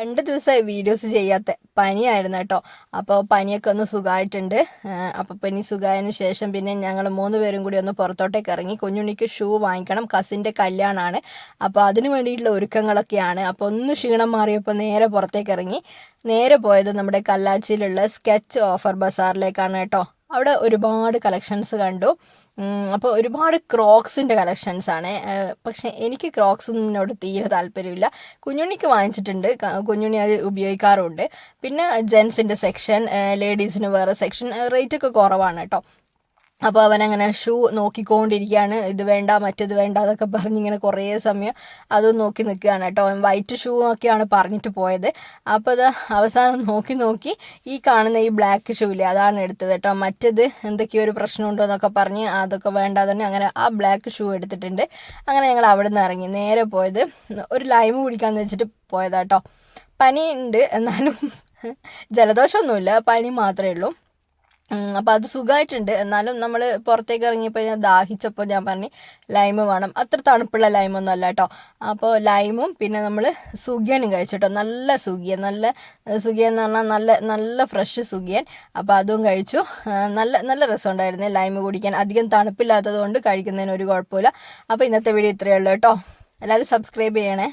രണ്ട് ദിവസമായി വീഡിയോസ് ചെയ്യാത്ത പനിയായിരുന്നു കേട്ടോ. അപ്പോൾ പനിയൊക്കെ ഒന്ന് സുഖമായിട്ടുണ്ട് അപ്പോൾ പനി സുഖമായതിന് ശേഷം പിന്നെ ഞങ്ങൾ മൂന്ന് പേരും കൂടി ഒന്ന് പുറത്തോട്ടേക്ക് ഇറങ്ങി കുഞ്ഞുണ്ണിക്ക് ഷൂ വാങ്ങിക്കണം. കസിന്റെ കല്യാണമാണ് അപ്പോൾ അതിന് വേണ്ടിയിട്ടുള്ള ഒരുക്കങ്ങളൊക്കെയാണ്. അപ്പോൾ ഒന്ന് ക്ഷീണം മാറിയപ്പോൾ നേരെ പുറത്തേക്ക് ഇറങ്ങി. നേരെ പോയത് നമ്മുടെ കല്ലാച്ചിയിലുള്ള സ്കെച്ച് ഓഫർ ബസാറിലേക്കാണ് കേട്ടോ. അവിടെ ഒരുപാട് കളക്ഷൻസ് കണ്ടു. അപ്പോൾ ഒരുപാട് ക്രോക്സിന്റെ കളക്ഷൻസ് ആണ്. പക്ഷേ എനിക്ക് ക്രോക്സിനോട് തീരെ താല്പര്യമില്ല. കുഞ്ഞുണ്ണിക്ക് വാങ്ങിച്ചിട്ടുണ്ട്. കുഞ്ഞുണ്ണി അത് ഉപയോഗിക്കാറുമുണ്ട് പിന്നെ ജെൻസിന്റെ സെക്ഷൻ ലേഡീസിന് വേറെ സെക്ഷൻ റേറ്റൊക്കെ കുറവാണ് കേട്ടോ. അപ്പോൾ അവൻ അങ്ങനെ ഷൂ നോക്കിക്കൊണ്ടിരിക്കുകയാണ്. ഇത് വേണ്ട മറ്റേത് വേണ്ട എന്നൊക്കെ പറഞ്ഞ് ഇങ്ങനെ കുറേ സമയം അത് നോക്കി നിൽക്കുകയാണ് കേട്ടോ. വൈറ്റ് ഷൂ ഒക്കെയാണ് പറഞ്ഞിട്ട് പോയത്. അപ്പോൾ അത് അവസാനം നോക്കി നോക്കി ഈ കാണുന്ന ഈ ബ്ലാക്ക് ഷൂ ഇല്ലേ അതാണ് എടുത്തത് കേട്ടോ. മറ്റേത് എന്തൊക്കെയോ ഒരു പ്രശ്നം ഉണ്ടോ എന്നൊക്കെ പറഞ്ഞ് അതൊക്കെ വേണ്ട തന്നെ അങ്ങനെ ആ ബ്ലാക്ക് ഷൂ എടുത്തിട്ടുണ്ട്. അങ്ങനെ ഞങ്ങൾ അവിടെ നിന്ന് ഇറങ്ങി. നേരെ പോയത് ഒരു ലൈമ് കുടിക്കാന്ന് വെച്ചിട്ട് പോയതാട്ടോ പനി ഉണ്ട് എന്നാലും ജലദോഷമൊന്നുമില്ല. പനി മാത്രമേ ഉള്ളൂ. അപ്പോൾ അത് സുഖമായിട്ടുണ്ട് എന്നാലും നമ്മൾ പുറത്തേക്ക് ഇറങ്ങിയപ്പോൾ ഞാൻ ദാഹിച്ചപ്പോൾ ഞാൻ പറഞ്ഞു ലൈമ് വേണം. അത്ര തണുപ്പുള്ള ലൈമൊന്നും അല്ല കേട്ടോ അപ്പോൾ ലൈമും പിന്നെ നമ്മൾ സുഖിയനും കഴിച്ചു നല്ല സുഖിയൻ നല്ല സുഖിയൻ എന്ന് പറഞ്ഞാൽ നല്ല നല്ല ഫ്രഷ് സുഖിയൻ. അപ്പോൾ അതും കഴിച്ചു. നല്ല നല്ല രസമുണ്ടായിരുന്നു ലൈമ് കുടിക്കാൻ. അധികം തണുപ്പില്ലാത്തത് കൊണ്ട് കഴിക്കുന്നതിന് ഒരു കുഴപ്പമില്ല. അപ്പോൾ ഇന്നത്തെ വീഡിയോ ഇത്രയേ ഉള്ളൂ കേട്ടോ എല്ലാവരും സബ്സ്ക്രൈബ് ചെയ്യണേ.